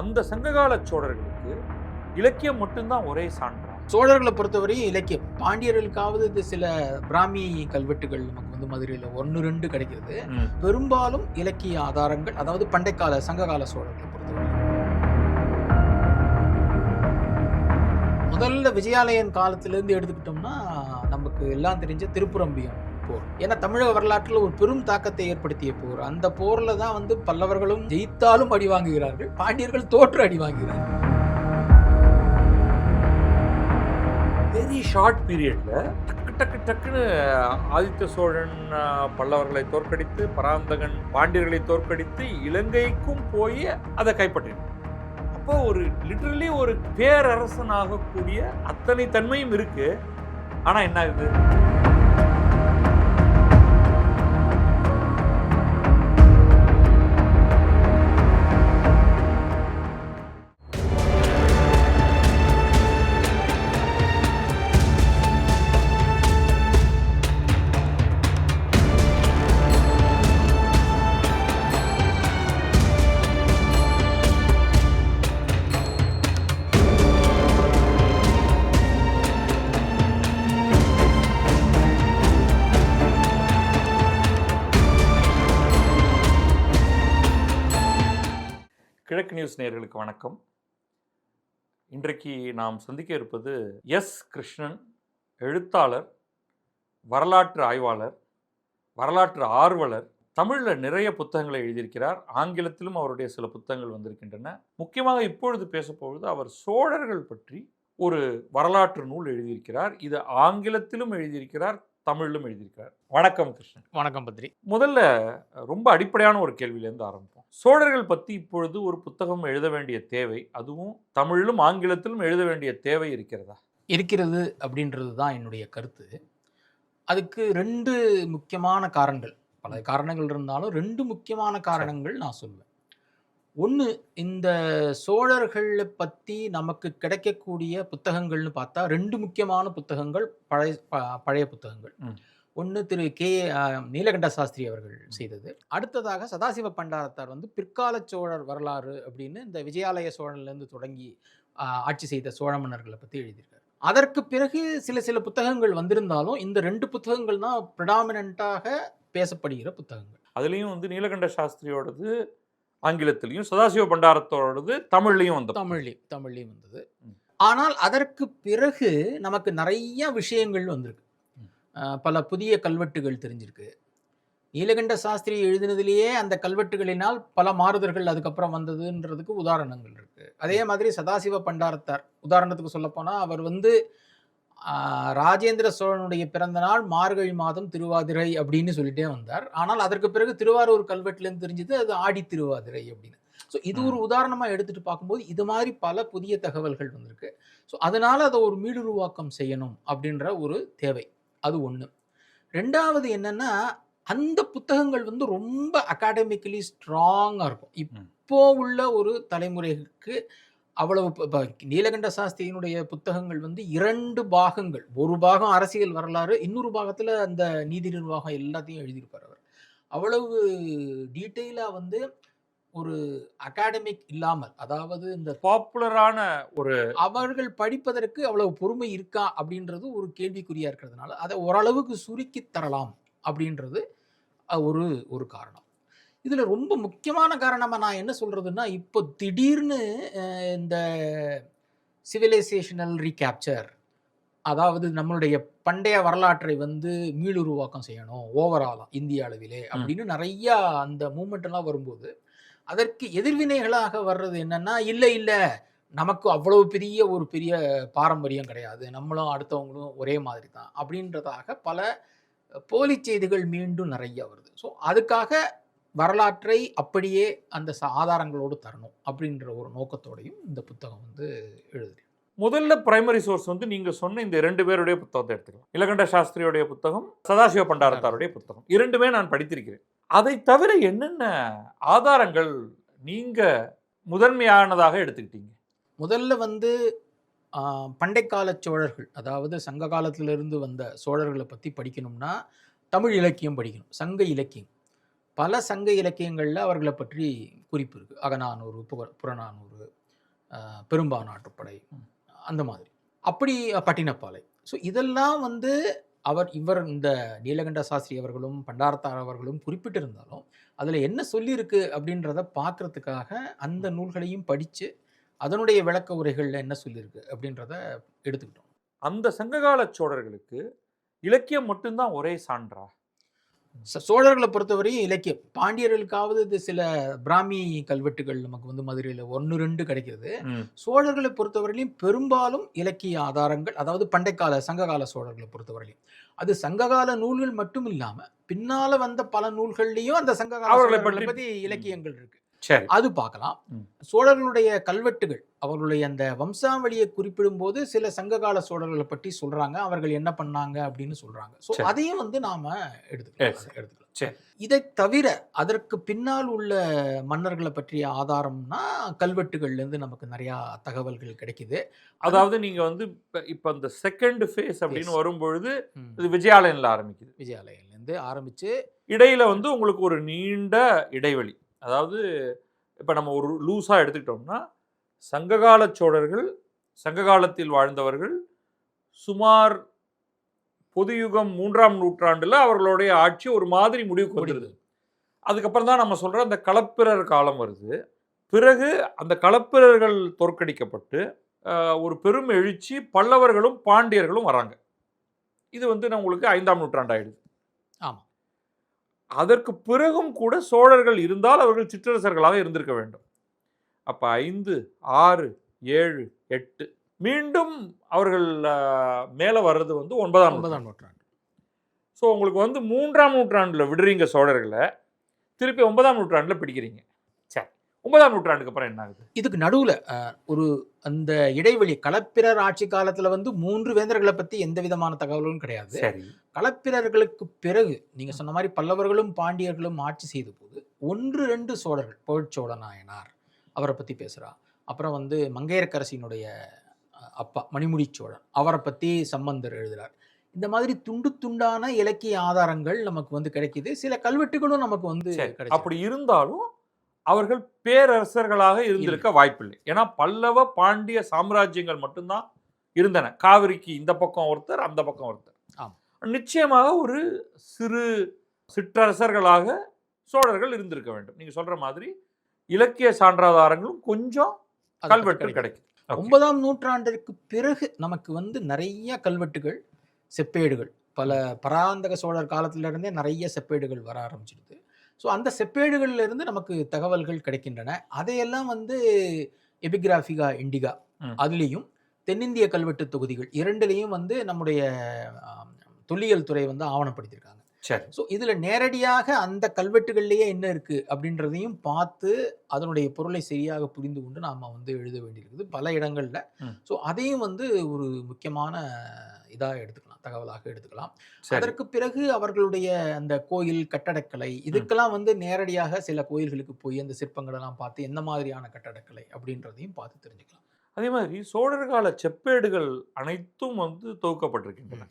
அந்த சங்ககால சோழர்களுக்கு இலக்கியம் மட்டும்தான் ஒரே சான்றா. சோழர்களை பொறுத்தவரையும் இலக்கியம். பாண்டியர்களுக்காவது இது சில பிராமி கல்வெட்டுகள் நமக்கு வந்து மதுரையில் ஒன்று ரெண்டு கிடைக்கிறது. பெரும்பாலும் இலக்கிய ஆதாரங்கள் அதாவது பண்டைக்கால சங்ககால சோழர்களை பொறுத்தவரை முதல்ல விஜயாலயன் காலத்திலேருந்து எடுத்துக்கிட்டோம்னா நமக்கு எல்லாம் தெரிஞ்ச திருப்புரம்பியம். போர். ஏன்னா தமிழக வரலாற்றில் ஒரு பெரும் தாக்கத்தை ஏற்படுத்திய போர். அந்த போரில் தான் வந்து பல்லவர்களும் ஜெயித்தாலும் அடி வாங்குகிறார்கள். பாண்டியர்கள் தோற்று அடி வாங்குகிறார்கள். வெரி ஷார்ட் பீரியட்ல டக்கு டக்கு டக்குன்னு ஆதித்த சோழன் பல்லவர்களை தோற்கடித்து பராந்தகன் பாண்டியர்களை தோற்கடித்து இலங்கைக்கும் போய் அதை கைப்பற்றினார். அப்போ ஒரு லிட்ரலி ஒரு பேரரசன் ஆகக்கூடிய அத்தனை தன்மையும் இருக்கு. ஆனால் என்ன ஆகுது? நியூஸ் நேர்களுக்கு வணக்கம். இன்றைக்கு நாம் சந்திக்க இருப்பது எஸ். கிருஷ்ணன் எழுத்தாளர் வரலாற்று ஆய்வாளர் வரலாற்று ஆர்வலர் தமிழில் நிறைய புத்தகங்களை எழுதியிருக்கிறார். ஆங்கிலத்திலும் அவருடைய சில புத்தகங்கள் வந்திருக்கின்றன. முக்கியமாக இப்பொழுது பேசப்போவது அவர் சோழர்கள் பற்றி ஒரு வரலாற்று நூல் எழுதியிருக்கிறார். இது ஆங்கிலத்திலும் எழுதியிருக்கிறார் தமிழிலும் எழுதியிருக்கிறார் வணக்கம் கிருஷ்ணன். வணக்கம் பத்ரி. முதல்ல ரொம்ப அடிப்படையான ஒரு கேள்வியிலேருந்து ஆரம்பிப்போம். சோழர்கள் பற்றி இப்பொழுது ஒரு புத்தகம் எழுத வேண்டிய தேவை அதுவும் தமிழிலும் ஆங்கிலத்திலும் எழுத வேண்டிய தேவை இருக்கிறதா? இருக்கிறது அப்படின்றது தான் என்னுடைய கருத்து. அதுக்கு ரெண்டு முக்கியமான காரணங்கள். பல காரணங்கள் இருந்தாலும் ரெண்டு முக்கியமான காரணங்கள் நான் சொல்லுவேன் ஒன்று இந்த சோழர்களை பற்றி நமக்கு கிடைக்கக்கூடிய புத்தகங்கள்னு பார்த்தா ரெண்டு முக்கியமான புத்தகங்கள் பழைய பழைய புத்தகங்கள். ஒன்று திரு கே நீலகண்ட சாஸ்திரி அவர்கள் செய்தது. அடுத்ததாக சதாசிவ பண்டாரத்தார் வந்து பிற்கால சோழர் வரலாறு அப்படின்னு இந்த விஜயாலய சோழன்லேருந்து தொடங்கி ஆட்சி செய்த சோழ மன்னர்களை பற்றி எழுதியிருக்காரு. அதற்கு பிறகு சில சில புத்தகங்கள் வந்திருந்தாலும் இந்த ரெண்டு புத்தகங்கள் தான் ப்ரிடாமினண்ட்டாக பேசப்படுகிற புத்தகங்கள். அதுலேயும் வந்து நீலகண்ட சாஸ்திரியோடது ஆங்கிலத்திலையும் சதாசிவ பண்டாரத்தோடது தமிழ்லையும் வந்த தமிழ்லையும் தமிழ்லையும் வந்தது. ஆனால் அதற்கு பிறகு நமக்கு நிறைய விஷயங்கள் வந்திருக்கு. பல புதிய கல்வெட்டுகள் தெரிஞ்சிருக்கு. நீலகண்ட சாஸ்திரி எழுதினதிலேயே அந்த கல்வெட்டுகளினால் பல மாறுதல்கள் அதுக்கப்புறம் வந்ததுன்றதுக்கு உதாரணங்கள் இருக்கு. அதே மாதிரி சதாசிவ பண்டாரத்தார் உதாரணத்துக்கு சொல்ல அவர் வந்து ராஜேந்திர சோழனுடைய பிறந்த நாள் மார்கழி மாதம் திருவாதிரை அப்படின்னு சொல்லிட்டே வந்தார். ஆனால் அதற்கு பிறகு திருவாரூர் கல்வெட்டுலேருந்து தெரிஞ்சது அது ஆடி திருவாதிரை அப்படின்னு. ஸோ இது ஒரு உதாரணமாக எடுத்துட்டு பார்க்கும்போது இது மாதிரி பல புதிய தகவல்கள் வந்திருக்கு. ஸோ அதனால அதை ஒரு மீளுருவாக்கம் செய்யணும் அப்படின்ற ஒரு தேவை. அது ஒன்று ரெண்டாவது என்னன்னா அந்த புத்தகங்கள் வந்து ரொம்ப அகாடமிக்கலி ஸ்ட்ராங்காக இருக்கும். இப்போ உள்ள ஒரு தலைமுறைக்கு அவ்வளவு இப்ப- நீலகண்ட சாஸ்திரியினுடைய புத்தகங்கள் வந்து இரண்டு பாகங்கள். ஒரு பாகம் அரசியல் வரலாறு இன்னொரு பாகத்தில் அந்த நீதி நிர்வாகம் எல்லாத்தையும் எழுதியிருப்பார் அவர். அவ்வளவு டீட்டெயிலாக வந்து ஒரு அகாடமிக் இல்லாமல் அதாவது இந்த பாப்புலரான ஒரு அவர்கள் படிப்பதற்கு அவ்வளவு பொறுமை இருக்கா அப்படின்றது ஒரு கேள்விக்குறியா இருக்கிறதுனால அதை ஓரளவுக்கு சுருக்கி தரலாம் அப்படின்றது ஒரு ஒரு காரணம். இதுல ரொம்ப முக்கியமான காரணமா நான் என்ன சொல்றதுன்னா இப்போ திடீர்னு இந்த சிவிலைசேஷனல் ரீகேப்சர் அதாவது நம்மளுடைய பண்டைய வரலாற்றை வந்து மீளுருவாக்கம் செய்யணும் ஓவராலாக இந்திய அளவிலே அப்படின்னு நிறைய அந்த மூமெண்ட் எல்லாம் வரும்போது அதற்கு எதிர்வினைகளாக வர்றது என்னன்னா இல்லை இல்லை நமக்கு அவ்வளவு பெரிய ஒரு பெரிய பாரம்பரியம் கிடையாது நம்மளும் அடுத்தவங்களும் ஒரே மாதிரி தான் அப்படின்றதாக பல போலி செய்திகள் மீண்டும் நிறைய வருது. ஸோ அதுக்காக வரலாற்றை அப்படியே அந்த ஆதாரங்களோடு தரணும் அப்படின்ற ஒரு நோக்கத்தோடையும் இந்த புத்தகம் வந்து எழுதுறேன் முதல்ல பிரைமரி சோர்ஸ் வந்து நீங்க சொன்ன இந்த ரெண்டு பேருடைய புத்தகத்தை எடுத்துக்கலாம். இலகண்ட சாஸ்திரியோடைய புத்தகம் சதாசிவ பண்டாரத்தாருடைய புத்தகம். இரண்டுமே நான் படித்திருக்கிறேன். அதை தவிர என்னென்ன ஆதாரங்கள் நீங்க முதன்மையானதாக எடுத்துக்கிட்டீங்க? முதல்ல வந்து பண்டைக்கால சோழர்கள் அதாவது சங்க காலத்திலிருந்து வந்த சோழர்களை பற்றி படிக்கணும்னா தமிழ் இலக்கியம் படிக்கணும் சங்க இலக்கியம். பல சங்க இலக்கியங்களில் அவர்களை பற்றி குறிப்பு இருக்கு. அகநானூறு புக புறநானூறு அஹ், பெரும்பானாட்டுப்படை அந்த மாதிரி. அப்படி பட்டினப்பாலை. ஸோ இதெல்லாம் வந்து அவர் இவர் இந்த நீலகண்ட சாஸ்திரி அவர்களும் பண்டாரத்தார் அவர்களும் குறிப்பிட்டிருந்தாலும் அதில் என்ன சொல்லியிருக்கு அப்படின்றத பார்க்கறதுக்காக அந்த நூல்களையும் படித்து அதனுடைய விளக்க உரைகளில் என்ன சொல்லியிருக்கு அப்படின்றத எடுத்துக்கிட்டோம். அந்த சங்ககால சோழர்களுக்கு இலக்கியம் மட்டும்தான் ஒரே சான்றா? சோழர்களை பொறுத்தவரையும் இலக்கியம். பாண்டியர்களுக்காவது சில பிராமி கல்வெட்டுகள் நமக்கு வந்து மதுரையில் ஒன்று ரெண்டு கிடைக்கிறது. சோழர்களை பொறுத்தவரையிலும் பெரும்பாலும் இலக்கிய ஆதாரங்கள் அதாவது பண்டைக்கால சங்ககால சோழர்களை பொறுத்தவரையிலும். அது சங்ககால நூல்கள் மட்டும் இல்லாம பின்னால வந்த பல நூல்கள்லயும் அந்த சங்ககால பற்றி- இலக்கியங்கள் இருக்கு. சரி அது பார்க்கலாம். சோழர்களுடைய கல்வெட்டுகள் அவர்களுடைய அந்த வம்சாவளியை குறிப்பிடும்போது சில சங்ககால சோழர்களை பற்றி சொல்றாங்க அவர்கள் என்ன பண்ணாங்க அப்படின்னு சொல்றாங்க ஸோ. அதையும் வந்து நாம எடுத்துக்கலாம். எடுத்துக்கலாம் சரி. இதை தவிர அதற்கு பின்னால் உள்ள மன்னர்களை பற்றிய ஆதாரம்னா கல்வெட்டுகள்ல இருந்து நமக்கு நிறைய தகவல்கள் கிடைக்குது அதாவது நீங்க வந்து இப்ப இப்ப இந்த செகண்ட் ஃபேஸ் அப்படின்னு. வரும்பொழுது. இது விஜயாலயன்ல ஆரம்பிக்குது விஜயாலயில இருந்து ஆரம்பிச்சு இடையில வந்து உங்களுக்கு ஒரு நீண்ட இடைவெளி அதாவது இப்ப நம்ம ஒரு லூஸா எடுத்துக்கிட்டோம்னா சங்ககால சோழர்கள் சங்ககாலத்தில் வாழ்ந்தவர்கள் சுமார் பொதுயுகம் மூன்றாம் நூற்றாண்டுல அவர்களுடைய ஆட்சி ஒரு மாதிரி முடிவுக்கு வந்துருது. அதுக்கப்புறம் தான் நம்ம சொல்ற அந்த களப்பிரர் காலம் வருது. பிறகு அந்த களப்பிரர்கள் தோற்கடிக்கப்பட்டு ஒரு பெரும் எழுச்சி பல்லவர்களும் பாண்டியர்களும் வராங்க. இது வந்து நான் உங்களுக்கு ஐந்தாம் நூற்றாண்டு ஆயிடுது ஆமா. அதற்கு பிறகும் கூட சோழர்கள் இருந்தால் அவர்கள் சிற்றரசர்களாக இருந்திருக்க வேண்டும். அப்ப ஐந்து ஆறு ஏழு எட்டு மீண்டும் அவர்கள் மேல வர்றது வந்து ஒன்பதாம் நூற்றாண்டு. ஒன்பதாம் நூற்றாண்டு. ஸோ உங்களுக்கு வந்து மூன்றாம் நூற்றாண்டுல விடுறீங்க சோழர்களை திருப்பி ஒன்பதாம் நூற்றாண்டுல பிடிக்கிறீங்க. ஒன்பதாம் நூற்றாண்டுக்கு அப்புறம் என்ன ஆகுது? இதுக்கு நடுவுல ஒரு அந்த இடைவெளி களப்பிரர் ஆட்சி காலத்துல வந்து மூன்று வேந்தர்களை பத்தி எந்த விதமான தகவலும் கிடையாது. சரி. களப்பிரர்களுக்கு பிறகு நீங்க சொன்ன மாதிரி பல்லவர்களும் பாண்டியர்களும் ஆட்சி செய்த போது ஒன்று ரெண்டு சோழர்கள் புகழ்ச்சோழ நாயனார் அவரை பத்தி பேசுறா. அப்புறம் வந்து மங்கையர்க்கரசியினுடைய அஹ், அப்பா மணிமுடி சோழன் அவரை பத்தி சம்பந்தர் எழுதுறார். இந்த மாதிரி துண்டு துண்டான இலக்கிய ஆதாரங்கள் நமக்கு வந்து கிடைக்குது. சில கல்வெட்டுகளும் நமக்கு வந்து அப்படி இருந்தாலும் அவர்கள் பேரரசர்களாக இருந்திருக்க வாய்ப்பில்லை. ஏன்னா பல்லவ பாண்டிய சாம்ராஜ்யங்கள் மட்டும்தான் இருந்தன. காவிரிக்கு இந்த பக்கம் ஒருத்தர் அந்த பக்கம் ஒருத்தர். நிச்சயமாக ஒரு சிறு சிற்றரசர்களாக சோழர்கள் இருந்திருக்க வேண்டும். நீங்க சொல்ற மாதிரி இலக்கிய சான்றாதாரங்களும் கொஞ்சம் கல்வெட்டு. கிடைக்கும். ஒன்பதாம் நூற்றாண்டிற்கு பிறகு நமக்கு வந்து நிறைய கல்வெட்டுகள் செப்பேடுகள். பல பராந்தக சோழர் காலத்துல இருந்தே நிறைய செப்பேடுகள் வர ஆரம்பிச்சிடுது. ஸோ அந்த செப்பேடுகள்ல இருந்து நமக்கு தகவல்கள் கிடைக்கின்றன. அதையெல்லாம் வந்து எபிகிராஃபிகா இண்டிகா. அதுலேயும் தென்னிந்திய கல்வெட்டு தொகுதிகள் இரண்டுலேயும் வந்து நம்முடைய தொல்லியல் துறை வந்து ஆவணப்படுத்தியிருக்காங்க. சரி. ஸோ இதில் நேரடியாக அந்த கல்வெட்டுகள்லேயே என்ன இருக்குது அப்படின்றதையும் பார்த்து அதனுடைய பொருளை சரியாக புரிந்து கொண்டு நாம் வந்து எழுத வேண்டியிருக்குது பல இடங்களில். ஸோ அதையும் வந்து ஒரு முக்கியமான இதாக எடுத்துக்கலாம் தகவலாக எடுத்துக்கலாம். அதற்கு பிறகு அவர்களுடைய அந்த கோயில் கட்டடக்கலை இதுக்கெல்லாம் வந்து நேரடியாக சில கோயில்களுக்கு போய் அந்த சிற்பங்களெல்லாம் பார்த்து என்ன மாதிரியான கட்டடக்கலை அப்படின்றதையும் பார்த்து தெரிஞ்சுக்கலாம். அதே மாதிரி சோழர் கால செப்பேடுகள் அனைத்தும் வந்து தொகுக்கப்பட்டிருக்கின்றன.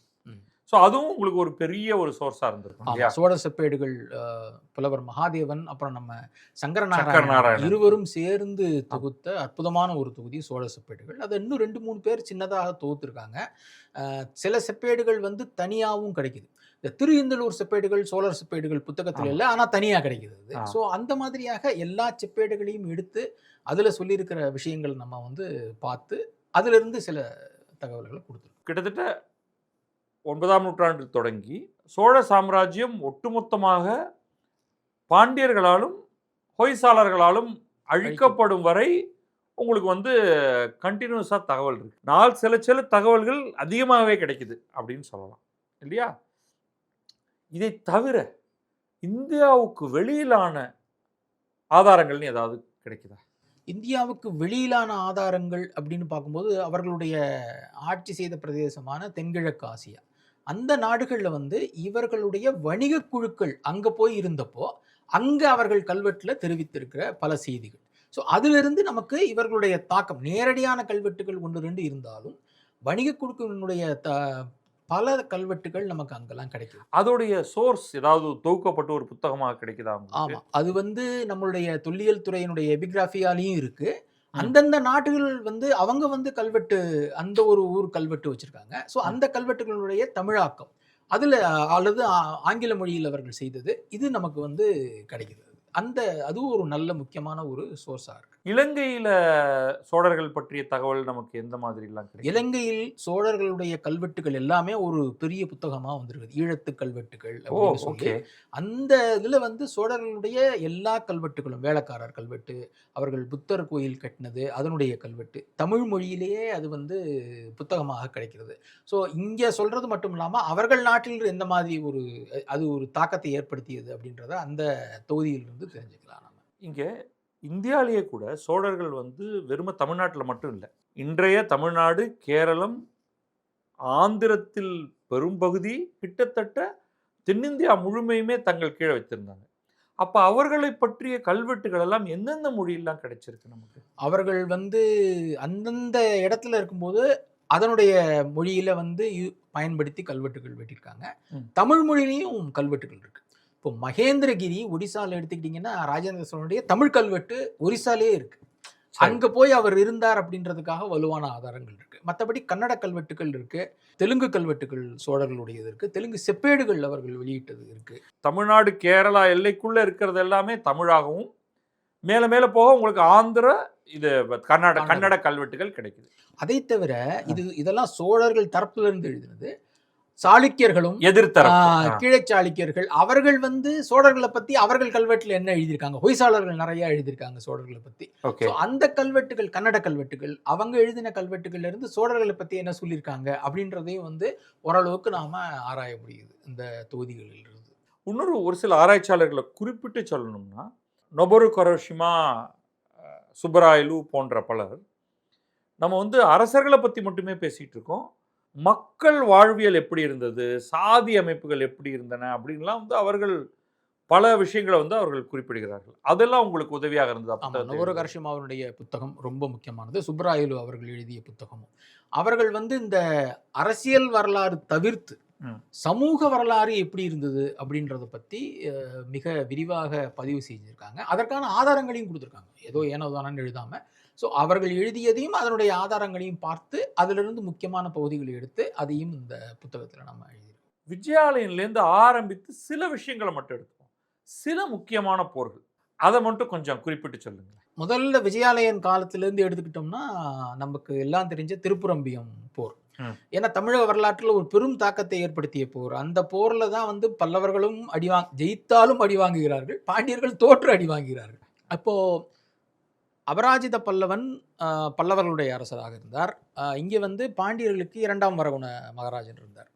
ஸோ அதுவும் உங்களுக்கு ஒரு பெரிய ஒரு சோர்ஸா இருந்திருக்கும் சோழ செப்பேடுகள் புலவர் மகாதேவன் அப்புறம் நம்ம சங்கர சங்கரநாராயணன். நாராயணன். இருவரும் சேர்ந்து தொகுத்த அற்புதமான ஒரு தொகுதி சோழ செப்பேடுகள். அது இன்னும் ரெண்டு மூணு பேர் சின்னதாக தொகுத்திருக்காங்க. சில செப்பேடுகள் வந்து தனியாகவும் கிடைக்குது. இந்த திரு இந்தலூர் செப்பேடுகள் சோழர் செப்பேடுகள் புத்தகத்தில். இல்லை ஆனால் தனியாக கிடைக்குது. ஸோ அந்த மாதிரியாக எல்லா செப்பேடுகளையும் எடுத்து அதில் சொல்லியிருக்கிற விஷயங்கள் நம்ம வந்து பார்த்து அதிலிருந்து சில தகவல்களை கொடுத்துருக்கோம். கிட்டத்தட்ட ஒன்பதாம் நூற்றாண்டு தொடங்கி சோழ சாம்ராஜ்யம் ஒட்டுமொத்தமாக பாண்டியர்களாலும் ஹொய்சாளர்களாலும் அழிக்கப்படும் வரை உங்களுக்கு வந்து கண்டினியூஸாக தகவல் இருக்குது நாள் சில சில தகவல்கள் அதிகமாகவே கிடைக்குது அப்படின்னு சொல்லலாம். இல்லையா? இதை தவிர இந்தியாவுக்கு வெளியிலான ஆதாரங்கள்னு ஏதாவது கிடைக்குதா? இந்தியாவுக்கு வெளியிலான ஆதாரங்கள் அப்படின்னு பார்க்கும்போது அவர்களுடைய ஆட்சி செய்த பிரதேசமான தென்கிழக்கு ஆசியா. அந்த நாடுகளில் வந்து இவர்களுடைய வணிக குழுக்கள் அங்கே போய் இருந்தப்போ அங்கே அவர்கள் கல்வெட்டில் தெரிவித்திருக்கிற பல செய்திகள். ஸோ அதிலிருந்து நமக்கு இவர்களுடைய தாக்கம் நேரடியான கல்வெட்டுகள் ஒன்று ரெண்டு இருந்தாலும் வணிக குழுக்களினுடைய த பல கல்வெட்டுகள் நமக்கு அங்கெல்லாம் கிடைக்குது. அதோடைய சோர்ஸ் ஏதாவது தொகுக்கப்பட்டு ஒரு புத்தகமாக கிடைக்குதா உங்களுக்கு? ஆமா. அது வந்து நம்மளுடைய தொல்லியல் துறையினுடைய எபிகிராஃபியாலையும் இருக்கு. அந்தந்த நாடுகள் வந்து அவங்க வந்து கல்வெட்டு அந்த ஒரு ஊர் கல்வெட்டு வச்சிருக்காங்க. ஸோ அந்த கல்வெட்டுகளுடைய தமிழாக்கம். அதுல அல்லது ஆங்கில மொழியில் அவர்கள் செய்தது இது நமக்கு வந்து கிடைக்குது. அந்த அதுவும் ஒரு நல்ல முக்கியமான ஒரு சோர்ஸா இருக்கு. இலங்கையில சோழர்கள் பற்றிய தகவல் நமக்கு எந்த மாதிரி கிடைக்கும் இலங்கையில் சோழர்களுடைய கல்வெட்டுகள் எல்லாமே ஒரு பெரிய புத்தகமா வந்திருக்குது. ஈழத்து கல்வெட்டுகள் சொல்லி. அந்த இதுல வந்து சோழர்களுடைய எல்லா கல்வெட்டுகளும் வேளக்காரர் கல்வெட்டு அவர்கள் புத்தர் கோயில் கட்டினது அதனுடைய கல்வெட்டு தமிழ் மொழியிலேயே அது வந்து புத்தகமாக கிடைக்கிறது. ஸோ இங்க சொல்றது மட்டும் இல்லாம அவர்கள் நாட்டில் எந்த மாதிரி ஒரு அது ஒரு தாக்கத்தை ஏற்படுத்தியது அப்படின்றத அந்த தொகுதியிலிருந்து தெரிஞ்சுக்கலாம் நம்ம இங்க இந்தியாவிலேயே கூட சோழர்கள் வந்து வெறும தமிழ்நாட்டில் மட்டும் இல்லை இன்றைய தமிழ்நாடு கேரளம் ஆந்திரத்தில் பெரும்பகுதி கிட்டத்தட்ட தென்னிந்தியா முழுமையுமே தங்கள் கீழே வச்சிருந்தாங்க அப்ப அவர்களை பற்றிய கல்வெட்டுகள் எல்லாம் எந்தெந்த மொழியெல்லாம் கிடைச்சிருக்கு நமக்கு? அவர்கள் வந்து அந்தந்த இடத்துல இருக்கும்போது அதனுடைய மொழியில வந்து பயன்படுத்தி கல்வெட்டுகள் வெட்டியிருக்காங்க. தமிழ் மொழியிலையும் கல்வெட்டுகள் இருக்கு. இப்போ மகேந்திரகிரி ஒடிசால எடுத்துக்கிட்டிங்கன்னா ராஜேந்திர சோழனுடைய தமிழ் கல்வெட்டு ஒரிசாலே இருக்கு. சரி. அங்க போய் அவர் இருந்தார் அப்படின்றதுக்காக வலுவான ஆதாரங்கள் இருக்கு. மற்றபடி கன்னட கல்வெட்டுகள் இருக்கு தெலுங்கு கல்வெட்டுகள் சோழர்களுடையது இருக்கு தெலுங்கு செப்பேடுகள் அவர்கள் வெளியிட்டது இருக்கு. தமிழ்நாடு கேரளா எல்லைக்குள்ள இருக்கிறது எல்லாமே தமிழாகவும் மேல மேல போக உங்களுக்கு ஆந்திர இது கன்னட கன்னட. கல்வெட்டுகள் கிடைக்குது. அதை தவிர இது இதெல்லாம் சோழர்கள் தரப்புல இருந்து எழுதினது. சாளுக்கியர்களும் எதிர்த்தரப்பு. கீழச் சாளுக்கியர்கள் அவர்கள் வந்து சோழர்களை பத்தி அவர்கள் கல்வெட்டுல என்ன எழுதியிருக்காங்க? ஹொய்சாளர்கள் நிறைய எழுதியிருக்காங்க சோழர்களை பத்தி. அந்த கல்வெட்டுகள் கன்னட கல்வெட்டுகள் அவங்க எழுதின கல்வெட்டுகள்ல இருந்து சோழர்களை பத்தி என்ன சொல்லியிருக்காங்க? அப்படின்றதையும் வந்து ஓரளவுக்கு நாம ஆராய முடியுது இந்த தொகுதிகளில் இருந்து இன்னொரு ஒரு சில ஆராய்ச்சியாளர்களை குறிப்பிட்டு சொல்லணும்னா நொபரு கரோஷிமா சுப்பராயலு போன்ற பலர் நம்ம வந்து அரசர்களை பற்றி மட்டுமே பேசிகிட்டு இருக்கோம். மக்கள் வாழ்வியல் எப்படி இருந்தது சாதி அமைப்புகள் எப்படி இருந்தன அப்படின்லாம் வந்து அவர்கள் பல விஷயங்களை வந்து அவர்கள் குறிப்பிடுகிறார்கள் அதெல்லாம் உங்களுக்கு உதவியாக இருந்தது ஆமா புத்தகத்தை நவர எழுத? கர்ஷிமாவுடைய புத்தகம் ரொம்ப முக்கியமானது சுப்ராயலு அவர்கள் எழுதிய புத்தகமும் அவர்கள் வந்து இந்த அரசியல் வரலாறு தவிர்த்து. சமூக வரலாறு எப்படி இருந்தது அப்படின்றத அஹ், மிக விரிவாக பதிவு செஞ்சிருக்காங்க. அதற்கான ஆதாரங்களையும் கொடுத்துருக்காங்க. ஏதோ ஏனோ தானன்னு எழுதாம. ஸோ அவர்கள் எழுதியதையும் அதனுடைய ஆதாரங்களையும் பார்த்து அதிலிருந்து முக்கியமான பகுதிகளை எடுத்து அதையும் இந்த புத்தகத்தில் நம்ம எழுதியிருக்கோம். விஜயாலயன்லேருந்து ஆரம்பித்து சில விஷயங்களை மட்டும் எடுத்துப்போம். சில முக்கியமான போர்கள். அதை மட்டும் கொஞ்சம் குறிப்பிட்டு சொல்லுங்க முதல்ல விஜயாலயன் காலத்திலேருந்து எடுத்துக்கிட்டோம்னா நமக்கு எல்லாம் தெரிஞ்ச திருப்புரம்பியம் போர். ஏன்னா தமிழக வரலாற்றில் ஒரு பெரும் தாக்கத்தை ஏற்படுத்திய போர். அந்த போர்ல தான் வந்து பல்லவர்களும் அடிவாங் ஜெயித்தாலும் அடி வாங்குகிறார்கள். பாண்டியர்கள் தோற்று அடி வாங்குகிறார்கள். அப்போ அபராஜித பல்லவன் பல்லவர்களுடைய அரசராக இருந்தார். இங்கே வந்து பாண்டியர்களுக்கு இரண்டாம் வரகுண மகாராஜன் இருந்தார்.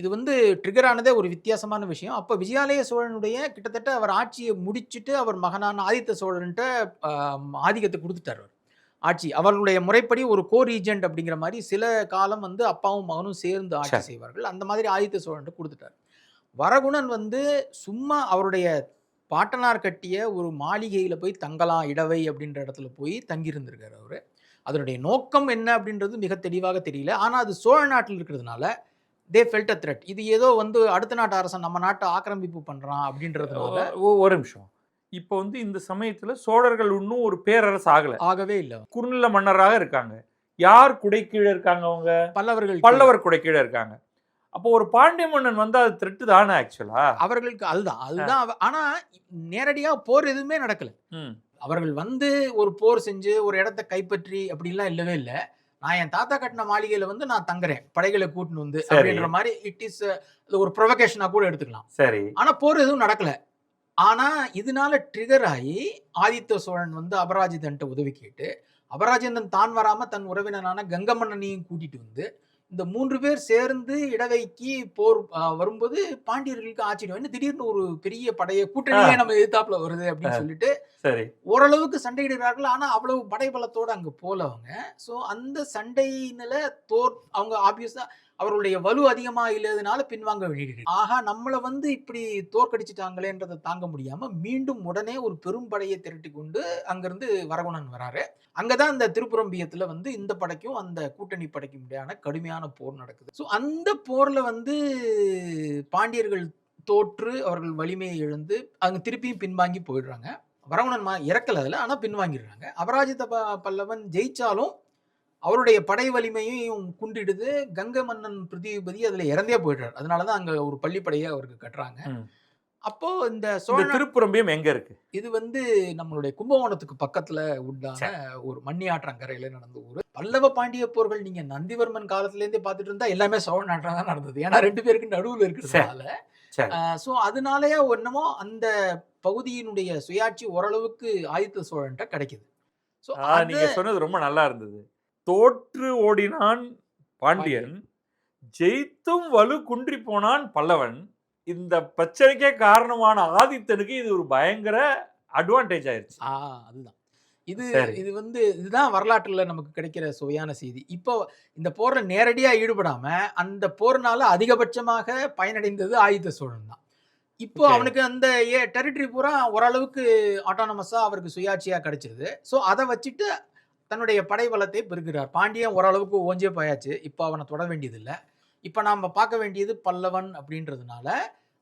இது வந்து ட்ரிகர் ஆனதே ஒரு வித்தியாசமான விஷயம். அப்போ விஜயாலய சோழனுடைய கிட்டத்தட்ட அவர் ஆட்சியை முடிச்சிட்டு அவர் மகனான ஆதித்த சோழன்ட்ட ஆதிக்கத்தை கொடுத்துட்டார் அவர். ஆட்சி. அவர்களுடைய முறைப்படி ஒரு கோ ரீஜென்ட் அப்படிங்கிற மாதிரி சில காலம் வந்து அப்பாவும் மகனும் சேர்ந்து ஆட்சி. செய்வார்கள். அந்த மாதிரி ஆதித்த சோழன்ட்ட கொடுத்துட்டார். வரகுணன் வந்து சும்மா அவருடைய பாட்டனார் கட்டிய ஒரு மாளிகையில் போய் தங்கலாம் இடவை அப்படின்ற இடத்துல போய் தங்கியிருந்திருக்காரு அவர். அதனுடைய நோக்கம் என்ன அப்படின்றது மிக தெளிவாக தெரியல. ஆனால் அது சோழ நாட்டில் இருக்கிறதுனால தே ஃபெல்ட் அ த்ரெட் இது ஏதோ வந்து அடுத்த நாட்டு அரசன் நம்ம நாட்டை ஆக்கிரமிப்பு பண்றான் அப்படின்றதுனால ஒரு நிமிஷம். இப்போ வந்து இந்த சமயத்துல சோழர்கள் இன்னும் ஒரு பேரரசு ஆகல. ஆகவே இல்லை. குறுநில மன்னராக இருக்காங்க. யார் குடைக்கீழ இருக்காங்க அவங்க? பல்லவர்கள் பல்லவர் குடைக்கீழ இருக்காங்க. அப்போ ஒரு பாண்டிய மன்னன் வந்து அது திருட்டு தானே ஆக்சுவலா அவர்களுக்கு அதுதான் அதுதான் ஆனா நேரடியா போர் எதுவுமே நடக்கல. அவர்கள் வந்து ஒரு போர் செஞ்சு ஒரு இடத்த கைப்பற்றி அப்படிலாம் இல்லவே இல்லை. நான் என் தாத்தா கட்டின மாளிகையில வந்து நான் தங்குறேன். படைகளை கூட்டின்னு வந்து. அப்படின்ற மாதிரி இட் இஸ் ஒரு ப்ரொவகேஷனா கூட எடுத்துக்கலாம். சரி. ஆனா போர் எதுவும் நடக்கல. ஆனா இதனால ட்ரிகர் ஆகி ஆதித்த சோழன் வந்து அபராஜிதன்ட்ட உதவி கேட்டு அபராஜிதன் தான் வராம தன் உறவினரான கங்கமன்னனையும் கூட்டிட்டு வந்து இந்த மூன்று பேர் சேர்ந்து இடவைக்கு போர் வரும்போது பாண்டியர்களுக்கு ஆச்சரியம். திடீர்னு ஒரு பெரிய படைய கூட்டணியே நம்ம எதிர்த்தாப்புல வருது அப்படின்னு சொல்லிட்டு சரி. ஓரளவுக்கு சண்டையிடுறார்கள் ஆனா அவ்வளவு படைபலத்தோட அங்க போல அவங்க. ஸோ அந்த சண்டையில தோர் அவங்க ஆப்வியஸா அவர்களுடைய வலு அதிகமா இல்லாதனால பின்வாங்க வேண்டியது. ஆகா நம்மளை வந்து இப்படி தோற்கடிச்சிட்டாங்களேன்றதை தாங்க முடியாம மீண்டும் உடனே ஒரு பெரும் படையை திரட்டி கொண்டு அங்கிருந்து வரகுணன் வராரு. அங்கதான் இந்த திருப்புரம்பியத்துல வந்து இந்த படைக்கும் அந்த கூட்டணி படைக்கும் இடையான கடுமையான போர் நடக்குது. ஸோ அந்த போர்ல வந்து பாண்டியர்கள் தோற்று அவர்கள் வலிமையை இழந்து அங்க திருப்பியும் பின்வாங்கி போயிடுறாங்க. வரகுணன் மா இறக்கல அதில் ஆனால் பின்வாங்கிடுறாங்க. அபராஜித ப- பல்லவன் ஜெயிச்சாலும் அவருடைய படை வலிமையும் குண்டிடுது. கங்கை மன்னன் பிரதிபதி அதுல இறந்தே போயிடுறாரு. அதனாலதான் அங்க ஒரு பள்ளிப்படையை அவருக்கு கட்டுறாங்க. அப்போ இந்த சோழ திருப்புறம்பியம் எங்க இருக்கு? இது வந்து நம்மளுடைய கும்பகோணத்துக்கு பக்கத்துல உண்டான ஒரு மண்ணி ஆற்றங்கரையில நடந்த ஊர். பல்லவ பாண்டிய போர்கள் நீங்க நந்திவர்மன் காலத்துல இருந்தே பார்த்துட்டு இருந்தா எல்லாமே சோழ நாட்டில் தான் நடந்தது. ஏன்னா ரெண்டு பேருக்கு நடுவுல இருக்கிறதுனால. ஸோ அதனாலயே என்னமோ அந்த பகுதியினுடைய சுயாட்சி ஓரளவுக்கு ஆதித்த சோழன்ட்ட கிடைக்குது. ஸோ நீங்க சொன்னது ரொம்ப நல்லா இருந்தது. தோற்று ஓடினான் பாண்டியன். ஜெயித்தும் வலு குன்றி போனான் பல்லவன். இந்த பிரச்சனைக்கே காரணமான ஆதித்தனுக்கு இது ஒரு பயங்கர அட்வான்டேஜ் ஆயிருச்சு. ஆ அதுதான். இது. இது வந்து இதுதான் வரலாற்றுல நமக்கு கிடைக்கிற சுவையான செய்தி. இப்போ இந்த போர்ல நேரடியா ஈடுபடாம அந்த போர்னால அதிகபட்சமாக பயனடைந்தது ஆயுத சோழன் தான். இப்போ. அவனுக்கு அந்த டெரிட்டரி பூரா ஓரளவுக்கு ஆட்டானமஸா அவருக்கு சுயாட்சியா கிடைச்சிருது. ஸோ அதை வச்சுட்டு தன்னுடைய படை பலத்தை பெருகிறார் பாண்டியன் ஓரளவுக்கு ஓஞ்சே போயாச்சு. இப்போ அவனை தொட வேண்டியதில்லை. இப்போ நாம பார்க்க வேண்டியது பல்லவன் அப்படின்றதுனால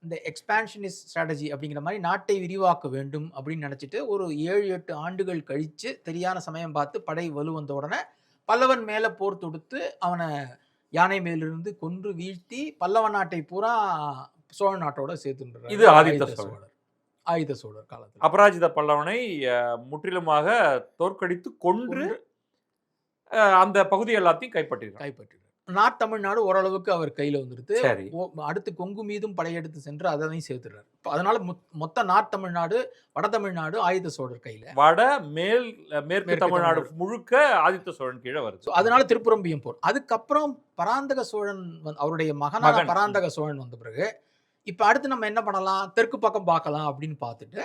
இந்த எக்ஸ்பான்ஷனிஸ்ட் ஸ்ட்ராட்டஜி அப்படிங்கிற மாதிரி நாட்டை விரிவாக்க வேண்டும் அப்படின்னு நினச்சிட்டு ஒரு ஏழு எட்டு ஆண்டுகள் கழித்து சரியான சமயம் பார்த்து படை வலு வந்த உடனே பல்லவன் மேலே போர் தொடுத்து அவனை யானை மேலிருந்து கொன்று வீழ்த்தி பல்லவ நாட்டை பூரா சோழ நாட்டோட சேர்த்துன்றார். இது ஆதித்த சோழர். ஆயுத சோழர் காலத்தில். அபராஜித பல்லவனை முற்றிலுமாக தோற்கடித்து கொன்று அந்த பகுதி எல்லாத்தையும் கைப்பற்றினார். நார்த் தமிழ்நாடு ஓரளவுக்கு அவர் கையில் ஓ- அடுத்து கொங்கு மீதும் படையெடுத்து சென்று அதையும் சேர்த்துறாரு. அதனால மொத்- மொத்த நார்த் தமிழ்நாடு வட தமிழ்நாடு ஆயுத சோழர் கையில. வட மேல் மேற்கு தமிழ்நாடு முழுக்க ஆதித்த சோழன் கீழே வருது. அதனால திருப்புறம்பியம் போர். அதுக்கப்புறம் பராந்தக சோழன் அவருடைய மகனான மகன். பராந்தக சோழன் வந்த பிறகு இப்ப அடுத்து நம்ம என்ன பண்ணலாம்? தெற்கு பக்கம் பார்க்கலாம் அப்படின்னு பார்த்துட்டு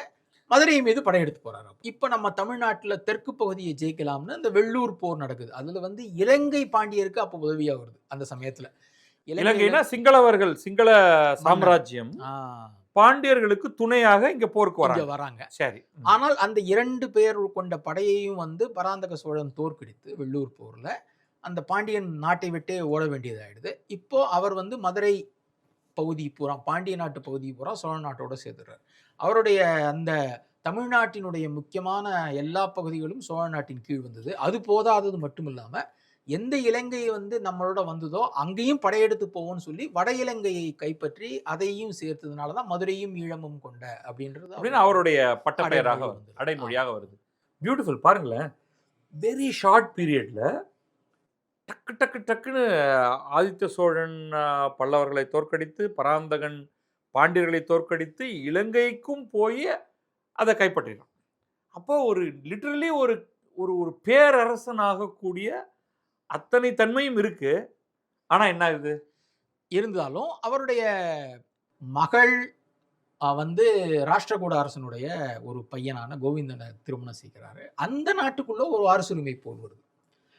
மதுரை மீது படையெடுத்து போறாரு இப்ப நம்ம தமிழ்நாட்டுல தெற்கு பகுதியை ஜெயிக்கலாம்னு இந்த வெள்ளூர் போர் நடக்குது. அதுல வந்து இலங்கை பாண்டியருக்கு அப்ப உதவியா வருது அந்த சமயத்துல. இலங்கைனா சிங்களவர்கள் சிங்கள சாம்ராஜ்யம். பாண்டியர்களுக்கு துணையாக இங்க போருக்கு வராங்க. வராங்க. சரி. ஆனால் அந்த இரண்டு பேர் கொண்ட படையையும் வந்து பராந்தக சோழன் தோற்கடித்து வெள்ளூர் போர்ல அந்த பாண்டியன் நாட்டை விட்டே ஓட வேண்டியதாயிடுது. இப்போ அவர் வந்து மதுரை பகுதி பூரா பாண்டிய நாட்டு பகுதி பூரா சோழ நாட்டோட சேர்த்துறார் அவருடைய அந்த தமிழ்நாட்டினுடைய முக்கியமான எல்லா பகுதிகளும் சோழ நாட்டின் கீழ் வந்தது. அது போதாதது மட்டும் இல்லாம எந்த இலங்கை வந்து நம்மளோட வந்ததோ அங்கேயும் படையெடுத்து போவோம்னு சொல்லி வட இலங்கையை கைப்பற்றி அதையும் சேர்த்ததுனால தான் மதுரையும் ஈழமும் கொண்ட அப்படின்றது அப்படின்னு அவருடைய பட்டப்பெயராக வருது. அடைமொழியாக வருது. பியூட்டிஃபுல் பாருங்களேன். வெரி ஷார்ட் பீரியட்ல டக்கு டக்கு டக்குன்னு ஆதித்த சோழன் பல்லவர்களை தோற்கடித்து பராந்தகன் பாண்டியர்களை தோற்கடித்து இலங்கைக்கும் போய் அதை கைப்பற்றினான். அப்போ ஒரு லிட்டரலி ஒரு ஒரு ஒரு பேரரசனாகக்கூடிய அத்தனை தன்மையும் இருக்கு. ஆனால் என்ன ஆகுது? இருந்தாலும் அவருடைய மகள் வந்து ராஷ்டிரகூட அரசனுடைய ஒரு பையனான கோவிந்தனை திருமணம் செய்கிறாரு. அந்த நாட்டுக்குள்ள ஒரு அரசுரிமை போல் வருது.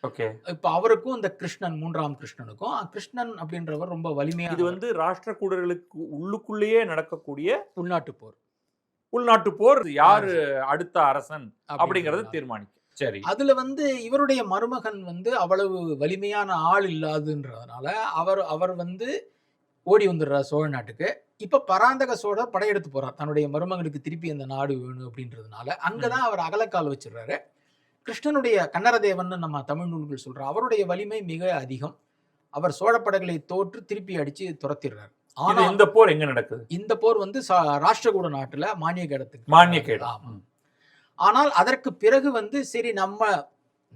ஓகே. இப்ப அவருக்கும் இந்த கிருஷ்ணன் மூன்றாம் கிருஷ்ணனுக்கும் கிருஷ்ணன் அப்படின்றவர் ரொம்ப வலிமையான இது வந்து ராஷ்டிரகூடர்களுக்கு உள்ளுக்குள்ளேயே நடக்கக்கூடிய உள்நாட்டு போர். உள்நாட்டு போர் யாரு அடுத்த அரசன் அப்படிங்கறது அப்படிங்கிறது தீர்மானிக்கும். சரி. அதுல வந்து இவருடைய மருமகன் வந்து அவ்வளவு வலிமையான ஆள் இல்லாதுன்றதுனால அவர் அவர் வந்து ஓடி வந்துடுறார் சோழ நாட்டுக்கு. இப்ப பராந்தக சோழர் படையெடுத்து போறார். தன்னுடைய மருமகனுக்கு திருப்பி அந்த நாடு வேணும் அப்படின்றதுனால அங்கதான் அவர் அகலக்கால் வச்சிடுறாரு. கிருஷ்ணனுடைய கன்னரதேவன் நம்ம தமிழ் நூல்கள் சொல்றோம் அவருடைய வலிமை மிக அதிகம். அவர் சோழ படைகளை தோற்று திருப்பி அடிச்சு துரத்திடுறாரு. ஆனா இந்த போர் எங்க நடக்குது? இந்த போர் வந்து ராஷ்டிரகூட நாட்டுல மானியகேடத்துக்கு மானியக்கேடு ஆமா. ஆனால் அதற்கு பிறகு வந்து சரி நம்ம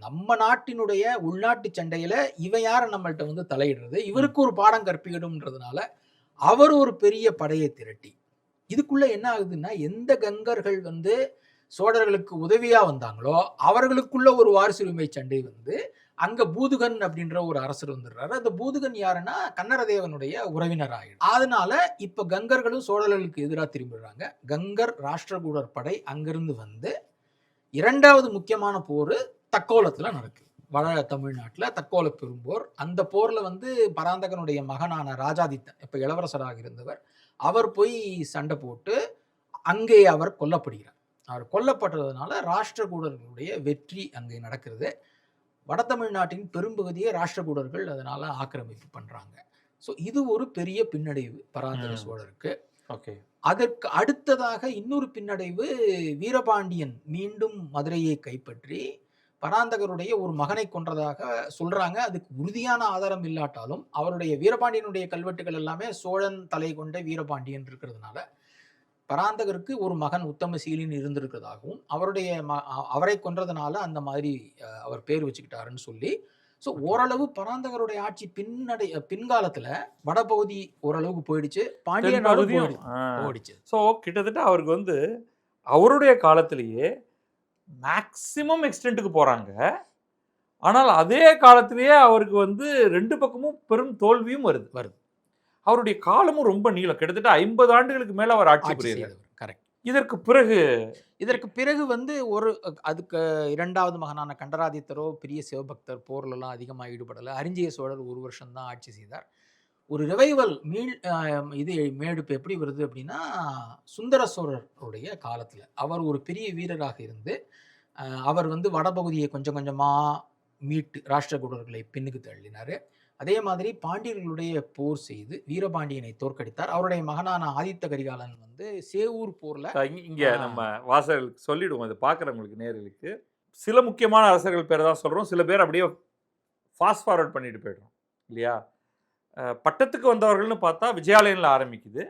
நம்ம நாட்டினுடைய உள்நாட்டு சண்டையில இவன் யார நம்மள்ட்ட வந்து தலையிடுறது? இவருக்கு ஒரு பாடம் கற்பிக்கணும்ன்றதுனால அவர் ஒரு பெரிய படையை திரட்டி. இதுக்குள்ள என்ன ஆகுதுன்னா எந்த கங்கர்கள் வந்து சோழர்களுக்கு உதவியாக வந்தாங்களோ அவர்களுக்குள்ள ஒரு வாரிசுரிமை சண்டை வந்து அங்க பூதுகன் அப்படின்ற ஒரு அரசர் வந்துடுறாரு. அந்த பூதுகன் யாருன்னா கன்னரதேவனுடைய உறவினர் ஆயிடும் அதனால இப்ப கங்கர்களும் சோழர்களுக்கு எதிராக திரும்பிடுறாங்க. கங்கர் ராஷ்டிரகூடர் படை அங்கிருந்து வந்து இரண்டாவது முக்கியமான போர் தக்கோலத்துல நடக்குது. வட தமிழ்நாட்டில் தக்கோல பெரும்போர். அந்த போரில் வந்து பராந்தகனுடைய மகனான ராஜாதித்தன் இப்போ இளவரசராக இருந்தவர் அவர் போய் சண்டை போட்டு அங்கே அவர் கொல்லப்படுகிறார். அவர் கொல்லப்பட்டதுனால ராஷ்டிரகூடர்களுடைய வெற்றி அங்கே நடக்கிறது. வட தமிழ்நாட்டின் பெரும்பகுதியை ராஷ்டிரகூடர்கள் அதனால ஆக்கிரமிப்பு பண்றாங்க. ஸோ இது ஒரு பெரிய பின்னடைவு பராந்தக. சோழருக்கு. ஓகே. அதற்கு அடுத்ததாக இன்னொரு பின்னடைவு வீரபாண்டியன் மீண்டும் மதுரையை கைப்பற்றி பராந்தகருடைய ஒரு மகனை கொன்றதாக சொல்றாங்க. அதுக்கு உறுதியான ஆதாரம் இல்லாட்டாலும் அவருடைய வீரபாண்டியனுடைய கல்வெட்டுகள் எல்லாமே சோழன் தலை கொண்ட வீரபாண்டியன் இருக்கிறதுனால பராந்தகருக்கு ஒரு மகன் உத்தமசீலின் இருந்திருக்கிறதாகவும் அவருடைய ம- அவரை கொன்றதுனால அந்த மாதிரி அவர் பேர் வச்சுக்கிட்டாருன்னு சொல்லி ஸோ ஓரளவு பராந்தகருடைய ஆட்சி பின்னடை பின்காலத்துல வடபகுதி ஓரளவுக்கு போயிடுச்சு பாண்டிய நாடு போயிடுச்சு ஸோ கிட்டத்தட்ட அவருக்கு வந்து அவருடைய காலத்திலேயே மேக்சிமம் எக்ஸ்டென்ட்டுக்கு போகிறாங்க ஆனால் அதே காலத்திலேயே அவருக்கு வந்து ரெண்டு பக்கமும் பெரும் தோல்வியும் வருது. வருது. அவருடைய காலமும் ரொம்ப நீளம். கிட்டத்தட்ட ஐம்பது ஆண்டுகளுக்கு மேல அவர் ஆட்சி செய்தவர். கரெக்ட் இதற்கு பிறகு இதற்கு பிறகு வந்து ஒரு அதுக்கு இரண்டாவது மகனான கண்டராதித்தரோ பெரிய சிவபக்தர் போர்லலாம் அதிகமாக ஈடுபடலை. அரிஞ்சிய சோழர் ஒரு வருஷம் தான் ஆட்சி செய்தார். ஒரு ரிவைவல் மீள் இது மேடுப்பு எப்படி வருது அப்படின்னா சுந்தர சோழருடைய காலத்தில். அவர் ஒரு பெரிய வீரராக இருந்து அவர் வந்து வடபகுதியை கொஞ்சம் கொஞ்சமாக மீட்டு ராஷ்டிரகூடர்களை பின்னுக்கு தள்ளினார். அதே மாதிரி பாண்டியர்களுடைய போர் செய்து வீரபாண்டியனை தோற்கடித்தார். அவருடைய மகனான ஆதித்த கரிகாலன் வந்து சேவூர் போர்ல இங்க-. நம்ம வாசகர்களுக்கு சொல்லிடுவோம். இது பார்க்குறவங்களுக்கு நேர்களுக்கு சில முக்கியமான அரசர்கள் பேர் தான் சொல்றோம். சில பேர் அப்படியே ஃபாஸ்ட் ஃபார்வர்ட் பண்ணிட்டு போயிடுறோம். இல்லையா? பட்டத்துக்கு வந்தவர்கள்னு பார்த்தா விஜயாலயனில் ஆரம்பிக்குது.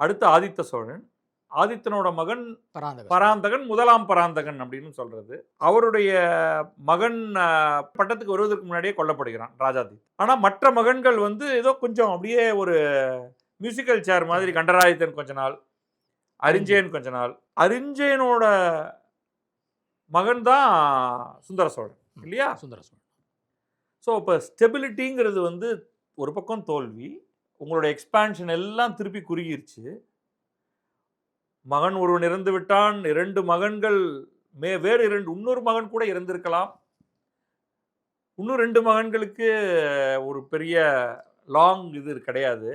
அடுத்து ஆதித்த சோழன் ஆதித்தனோட மகன் பராந்தக பராந்தகன் முதலாம் பராந்தகன் அப்படின்னு சொல்றது. அவருடைய மகன் பட்டத்துக்கு வருவதற்கு முன்னாடியே கொல்லப்படுகிறான் ராஜாதி. ஆனா மற்ற மகன்கள் வந்து ஏதோ கொஞ்சம் அப்படியே ஒரு மியூசிக்கல் சேர் மாதிரி கண்டராதித்தன் கொஞ்ச நாள் அரிஞ்சயன் கொஞ்ச நாள். அரிஞ்சயனோட மகன் தான் சுந்தர சோழன். இல்லையா? சுந்தர சோழன். ஸோ இப்போ ஸ்டெபிலிட்டிங்கிறது வந்து ஒரு பக்கம் தோல்வி உங்களோட எக்ஸ்பான்ஷன் எல்லாம் திருப்பி குறுகிருச்சு. மகன் ஒருவன் இறந்து விட்டான் இரண்டு மகன்கள் மே வேறு இரண்டு இன்னொரு மகன் கூட இறந்திருக்கலாம். இன்னும் ரெண்டு மகன்களுக்கு ஒரு பெரிய லாங் இது கிடையாது.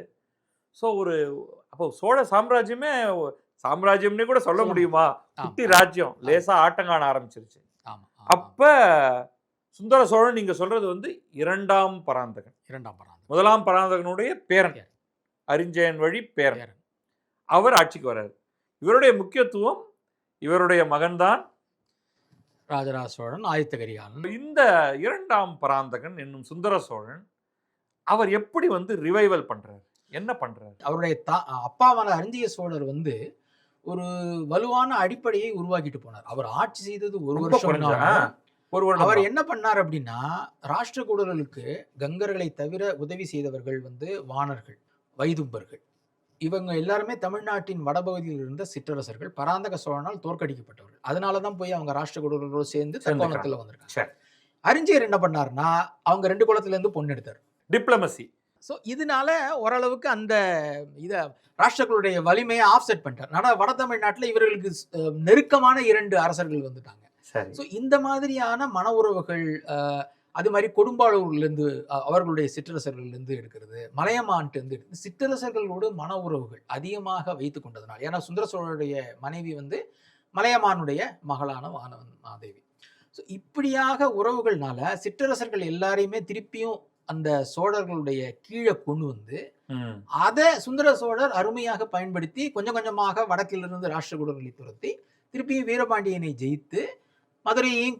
ஸோ ஒரு அப்போ சோழ சாம்ராஜ்யமே சாம்ராஜ்யம்னே கூட சொல்ல முடியுமா? குட்டி ராஜ்யம் லேசா ஆட்டங்காண ஆரம்பிச்சிருச்சு. ஆமா, ஆமா. அப்ப சுந்தர சோழன் நீங்க சொல்றது வந்து இரண்டாம் பராந்தகன். இரண்டாம் பராந்தகன். முதலாம் பராந்தகனுடைய பேரன். அரிஞ்சயன் வழி பேரன். அவர் ஆட்சிக்கு வர்றாரு. இவருடைய முக்கியத்துவம் இவருடைய மகன்தான் ராஜராஜ சோழன் ஆதித்த கரிகாலன் இந்த இரண்டாம் பராந்தகன் என்னும் சுந்தர சோழன் அவர் எப்படி வந்து ரிவைவல் பண்றாரு என்ன பண்றாரு அவருடைய தா அப்பாவான அரிஞ்சிய சோழர் வந்து ஒரு வலுவான அடிப்படையை உருவாக்கிட்டு போனார் அவர் ஆட்சி செய்தது ஒரு வருஷம் குறைஞ்சா? தான். ஒரு வருடம் அவர். என்ன பண்ணார் அப்படின்னா ராஷ்டிரகூடர்களுக்கு கங்கர்களை தவிர உதவி செய்தவர்கள் வந்து வாணர்கள் வைதும்பர்கள் இவங்க எல்லாருமே தமிழ்நாட்டின் வடபகுதியில் இருந்த சிற்றரசர்கள். பராந்தக சோழனால் தோற்கடிக்கப்பட்டவர்கள். அதனால தான் போய் அவங்க ராஷ்டிரகூடர்களோடு சேர்ந்து தக்கோணத்தில் வந்திருக்காங்க. அரிஞ்சியர் என்ன பண்ணாருன்னா அவங்க ரெண்டு குலத்துல இருந்து பொண்ணு எடுத்தார். டிப்ளமசி ஸோ இதனால ஓரளவுக்கு அந்த இதை ராஷ்டிரர்களுடைய வலிமையை ஆஃப்செட் பண்ணிட்டார். ஆனால் வட தமிழ்நாட்டில் இவர்களுக்கு நெருக்கமான இரண்டு அரசர்கள் வந்துட்டாங்க. ஸோ இந்த மாதிரியான மன உறவுகள் அது மாதிரி கொடும்பாளூர்லேருந்து அவர்களுடைய சிற்றரசர்கள்லேருந்து எடுக்கிறது மலையமான்ட்டு எடுக்கிறது சிற்றரசர்களோடு மன உறவுகள் அதிகமாக வைத்து கொண்டதுனால் ஏன்னா சுந்தர சோழருடைய மனைவி வந்து மலையமானுடைய மகளான வானவன் மாதேவி ஸோ இப்படியாக உறவுகள்னால சிற்றரசர்கள் எல்லாரையுமே திருப்பியும் அந்த சோழர்களுடைய கீழே கொண்டு வந்து. அதை சுந்தர சோழர் அருமையாக பயன்படுத்தி கொஞ்சம் கொஞ்சமாக வடக்கிலிருந்து ராஷ்டிரகூடர்களை துரத்தி திருப்பியும் வீரபாண்டியனை ஜெயித்து மதுரையையும்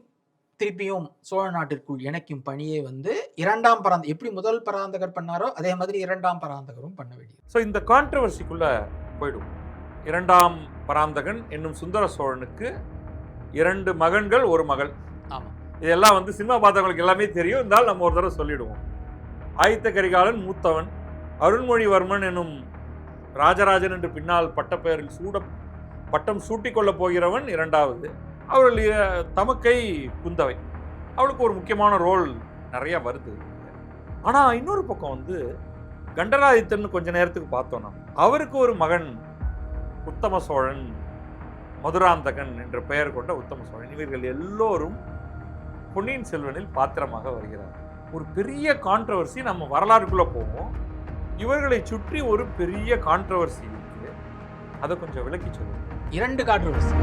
திருப்பியும் சோழ நாட்டிற்குள் இணைக்கும் பணியை வந்து இரண்டாம் பராந்த எப்படி முதல் பராந்தகர் பண்ணாரோ அதே மாதிரி இரண்டாம் பராந்தகரும் பண்ண வேண்டியது. ஸோ இந்த கான்ட்ரவர்சிக்குள்ள போயிடும். இரண்டாம் பராந்தகன் என்னும் சுந்தர சோழனுக்கு இரண்டு மகன்கள் ஒரு மகள். ஆமா. இதெல்லாம் வந்து சினிமா பார்த்தவங்களுக்கு எல்லாமே தெரியும். இருந்தாலும் நம்ம ஒரு தடவை சொல்லிடுவோம். ஆதித்த கரிகாலன் மூத்தவன் அருண்மொழிவர்மன் என்னும் ராஜராஜன் என்று பின்னால் பட்டப்பெயரில் சூட பட்டம் சூட்டிக்கொள்ளப் போகிறவன் இரண்டாவது. அவள் தமக்கை குந்தவை. அவளுக்கு ஒரு முக்கியமான ரோல் நிறையா வருது. ஆனால் இன்னொரு பக்கம் வந்து கண்டராதித்தன் கொஞ்ச நேரத்துக்கு பார்த்தோன்னா அவருக்கு ஒரு மகன் உத்தம சோழன் மதுராந்தகன் என்ற பெயர் கொண்ட உத்தம சோழன். இவர்கள் எல்லோரும் பொன்னியின் செல்வனில் பாத்திரமாக வருகிறார். ஒரு பெரிய கான்ட்ரவர்சி நம்ம வரலாறுக்குள்ளே போவோம். இவர்களை சுற்றி ஒரு பெரிய கான்ட்ரவர்சி இருக்குது அதை கொஞ்சம் விளக்கி சொல்லுவோம் இரண்டு கான்ட்ரவர்சி